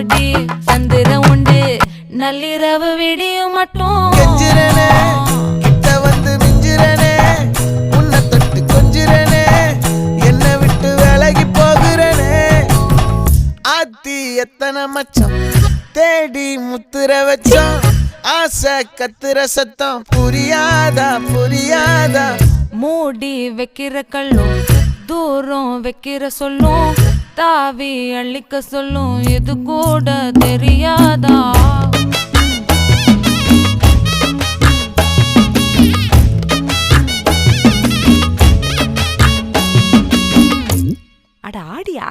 அடி சந்திர உண்டு. நள்ளிரவு விடியும் மட்டும். கெஞ்சிரனே கிட்ட வந்து மிஞ்சிரனே உன்னை தொட்டு கொஞ்சிரனே என்னை விட்டு விலகி போகிறனே. ஆத்தி எத்தனை மச்சம் தேடி முத்துற வச்சோம். ஆசை கத்துற சத்தம் புரியாதா புரியாதா? மூடி வைக்கிற கல்லும் தூரம் வைக்கிற சொல்லும். தாவி அள்ளிக்க சொல்லும் இது கூட தெரியாதா? அட ஆடியா?